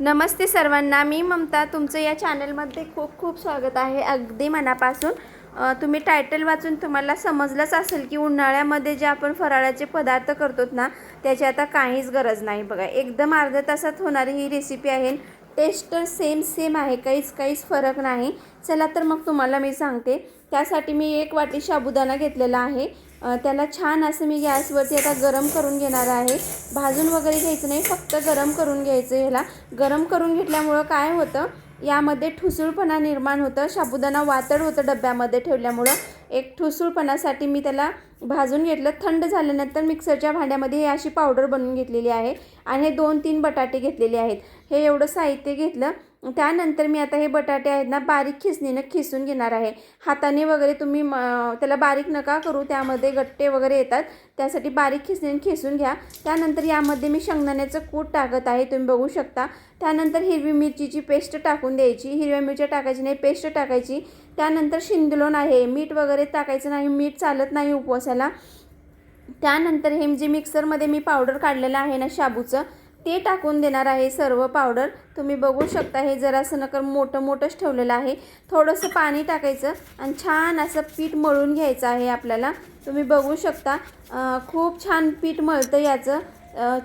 नमस्ते सर्वांना मी ममता. तुमचं या चॅनलमध्ये खूप खूप स्वागत आहे. अगदी मनापासून. तुम्ही टायटल वाचून तुम्हाला समजलंच असेल की उन्हाळ्यामध्ये जे आपण फराळाचे पदार्थ करतो ना त्याची आता काहीच गरज नाही. बघा एकदम अर्ध्या तासात होणारी ही रेसिपी आहे. टेस्ट तर सेम सेम आहे. काहीच काहीच फरक नाही. चला तर मग तुम्हाला मी सांगते. त्यासाठी मी एक वाटी साबुदाणा घेतलेला आहे. त्याला छान असं मी गॅसवरती आता गरम करून घेणार आहे. भाजून वगैरे घ्यायचं नाही. फक्त गरम करून घ्यायचं ह्याला. गरम करून घेतल्यामुळं काय होतं? यामध्ये ठुसूळपणा निर्माण होतं. साबुदाणा वातड होतं डब्यामध्ये ठेवल्यामुळं. एक ठुसूळपणासाठी मी त्याला भाजून घेतलं. थंड झाल्यानंतर मिक्सरच्या भांड्यामध्ये ही अशी पावडर बनवून घेतलेली आहे. आणि हे दोन तीन बटाटे घेतलेले आहेत. हे एवढं साहित्य घेतलं त्यानंतर मी आता हे बटाटे आहेत ना बारीक खिसणीनं खिसून घेणार आहे. हाताने वगैरे तुम्ही म त्याला बारीक नका करू त्यामध्ये गट्टे वगैरे येतात. त्यासाठी बारीक खिसणीने खिसून घ्या. त्यानंतर यामध्ये मी शेंगदाण्याचं कूट टाकत आहे तुम्ही बघू शकता. त्यानंतर हिरवी मिरचीची पेस्ट टाकून द्यायची. हिरव्या मिरच्या टाकायची नाही पेस्ट टाकायची. त्यानंतर शिंदलोण आहे. मीठ वगैरे टाकायचं नाही मीठ चालत नाही उपवासाला. त्यानंतर हे जे मिक्सरमध्ये मी पावडर काढलेलं आहे ना शाबूचं ते टाकून देणार आहे सर्व पावडर. तुम्ही बघू शकता हे जरासं नकर मोठं मोठंच ठेवलेलं आहे. थोडंसं पाणी टाकायचं आणि छान असं पीठ मळून घ्यायचं आहे आपल्याला. तुम्ही बघू शकता खूप छान पीठ मळतं याचं.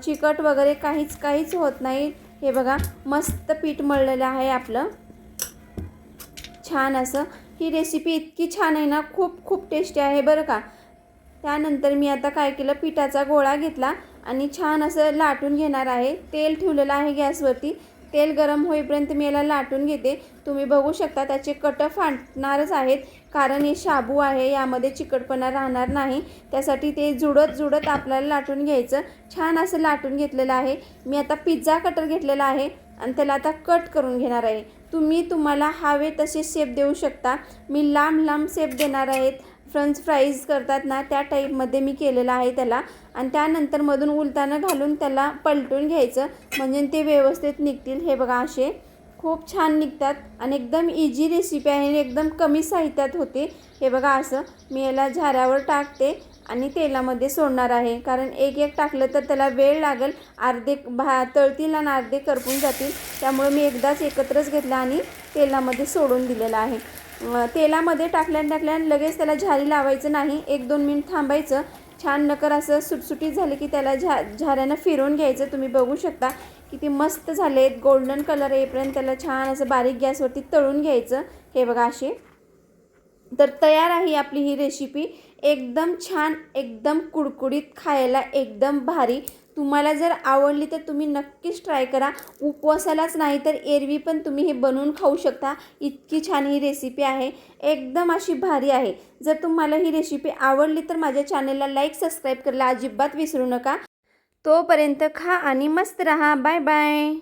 चिकट वगैरे काहीच काहीच होत नाही. हे बघा मस्त पीठ मळलेलं आहे आपलं. छान असं. ही रेसिपी इतकी छान आहे ना खूप खूप टेस्टी आहे बरं का. त्यानंतर मी आता काय केलं पिठाचा गोळा घेतला. आणि छान असं लाटून घेणार आहे. तेल ठेवलेलं आहे गॅसवरती. तेल गरम होईपर्यंत मी याला लाटून घेते. तुम्ही बघू शकता त्याचे कट फाटणारच आहेत. कारण हे शाबू आहे यामध्ये चिकटपणा राहणार नाही. त्यासाठी ते जुडत जुडत आपल्याला लाटून घ्यायचं. छान असं लाटून घेतलेलं आहे. मी आता पिझ्झा कटर घेतलेला आहे आणि त्याला आता कट करून घेणार आहे. तुम्ही तुम्हाला हवे तसे शेप देऊ शकता. मी लांब लांब शेप देणार आहेत. फ्रेंच फ्राईज करतात ना त्या टाईपमध्ये मी केलेलं आहे त्याला. आणि त्यानंतर मधून उलतानं घालून त्याला पलटून घ्यायचं. म्हणजे ते व्यवस्थित निघतील. हे बघा असे. खूप छान निघतात. आणि एकदम इझी रेसिपी आहे. आणि एकदम कमी साहित्यात होते. हे बघा असं. मी याला झाऱ्यावर टाकते आणि तेलामध्ये सोडणार आहे. कारण एक एक टाकलं तर त्याला वेळ लागेल. अर्धे भा तळतील आणि अर्धे करपून जातील. त्यामुळे मी एकदाच एकत्रच घेतला आणि तेलामध्ये सोडून दिलेलं आहे. तेलामध्ये टाकल्या टाकल्या लगेच त्याला झारी लावायचं नाही. एक दोन मिनिट थांबायचं. छान नकर असं सुटसुटीत झाले की त्याला झा झाऱ्यानं फिरवून घ्यायचं. तुम्ही बघू शकता किती मस्त झाले आहेत गोल्डन कलर येईपर्यंत त्याला छान असं बारीक गॅसवरती तळून घ्यायचं. हे बघा असे. तर तयार आहे आपली ही रेसिपी एकदम छान एकदम कुडकुडीत खायला एकदम भारी. तुम्हाला जर आवडली तर तुम्ही नक्कीच ट्राय करा. उपवासालाच नाही तर एरवी पण तुम्ही हे बनवून खाऊ शकता. इतकी छान ही रेसिपी आहे. एकदम अशी भारी आहे. जर तुम्हाला ही रेसिपी आवडली तर माझ्या चॅनलला लाईक सबस्क्राईब करायला अजिबात विसरू नका. तोपर्यंत खा आणि मस्त रहा. Bye bye